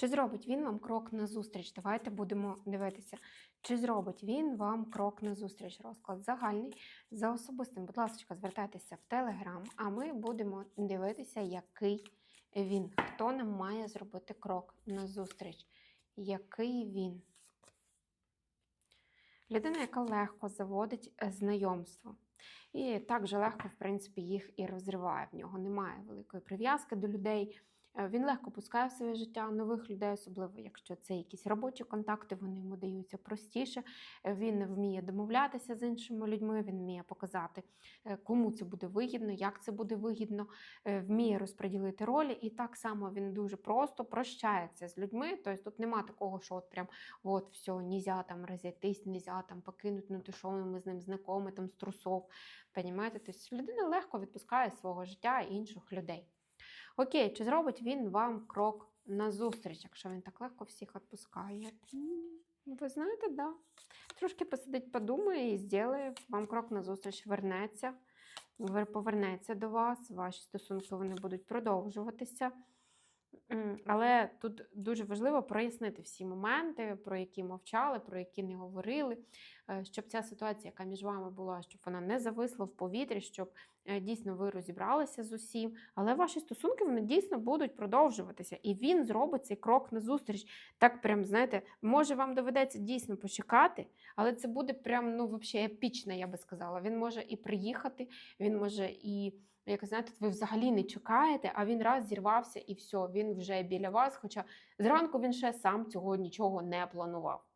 Чи зробить він вам крок назустріч? Давайте будемо дивитися. Чи зробить він вам крок назустріч? Розклад загальний за особистим. Будь ласка, звертайтеся в Телеграм, а ми будемо дивитися, який він. Хто нам має зробити крок назустріч? Який він? Людина, яка легко заводить знайомство. І так же легко, в принципі, їх і розриває. В нього немає великої прив'язки до людей. Е, Він легко пускає в своє життя нових людей, особливо якщо це якісь робочі контакти, вони йому даються простіше. Е, Він вміє домовлятися з іншими людьми, він вміє показати, е, кому це буде вигідно, як це буде вигідно, вміє розподілити ролі. І так само він дуже просто прощається з людьми. Тобто тут нема такого, що от прям от все, нельзя там розійтись, нельзя там покинути, ну ти що, ми з ним знайомі, там з трусов. Понімаєте? Тобто людина легко відпускає свого життя інших людей. Окей, чи зробить він вам крок назустріч, якщо він так легко всіх відпускає? Ви знаєте, да. Трошки посидить, подумає і зробить вам крок назустріч, вернеться, повернеться до вас, ваші стосунки вони будуть продовжуватися. Але тут дуже важливо прояснити всі моменти, про які мовчали, про які не говорили, е, щоб ця ситуація, яка між вами була, щоб вона не зависла в повітрі, щоб е, дійсно ви розібралися з усім. Але ваші стосунки вони дійсно будуть продовжуватися, і він зробить цей крок назустріч. Так, прям знаєте, може вам доведеться дійсно почекати, але це буде прям ну взагалі епічно, я би сказала. Він може і приїхати, він може і. Як знаєте, ви взагалі не чекаєте, а він раз зірвався і все, він вже біля вас. Хоча зранку він ще сам цього нічого не планував.